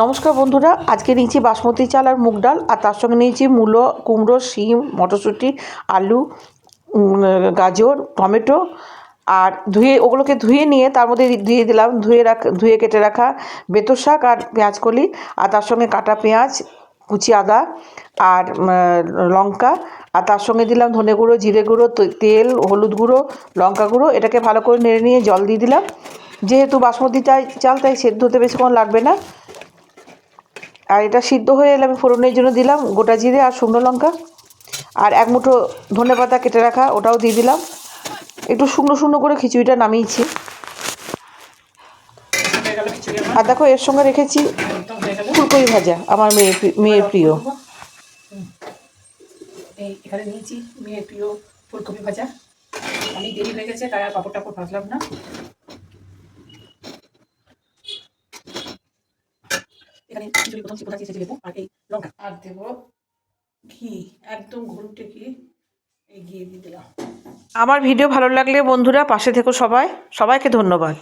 নমস্কার বন্ধুরা, আজকে নিয়েছি বাসমতি চাল আর মুগ ডাল, আর তার সঙ্গে নিয়েছি মূলো, কুমড়ো, শিম, মটরশুঁটি, আলু গাজর, টমেটো, আর ধুয়ে, ওগুলোকে ধুয়ে নিয়ে তার মধ্যে দিয়ে দিলাম, ধুয়ে রাখ, ধুয়ে কেটে রাখা বেতর শাক আর পেঁয়াজ কলি, আর তার সঙ্গে কাটা পেঁয়াজ, কুচি আদা, আর লঙ্কা, আর তার সঙ্গে দিলাম ধনে গুঁড়ো, জিরে গুঁড়ো তেল, হলুদ গুঁড়ো, লঙ্কা গুঁড়ো, এটাকে ভালো করে নেড়ে নিয়ে জল দিয়ে দিলাম। যেহেতু বাসমতি চাল, তাই সেদ্ধ হতে বেশিক্ষণ লাগবে না। আর এটা সিদ্ধ হয়ে এলে আমি ফোড়নের জন্য দিলাম গোটা জিরে আর শুকনো লঙ্কা। আর এক মুঠো ধনে পাতা কেটে রাখা, ওটাও দিয়ে দিলাম। একটু শুকনো শুকনো করে খিচুড়িটা নামিয়েছি। আর দেখো, এর সঙ্গে রেখেছি ফুলকপি ভাজা, আমার মেয়ে মেয়ের প্রিয়। এখানে নিয়েছি মেয়ের প্রিয় ফুলকপি ভাজা। অনেক দেরি হয়ে গেছে, তাই আর পাপড় টাপড় ভাজলাম না। এখানে খিচুড়ি প্রথম আর এই লঙ্কা। আর দেব ঘি একদম ঘুরটে ঘি এই ঘি দিয়ে দিলাম। আমার ভিডিও ভালো লাগলে বন্ধুরা পাশে থেকো সবাই। সবাইকে ধন্যবাদ।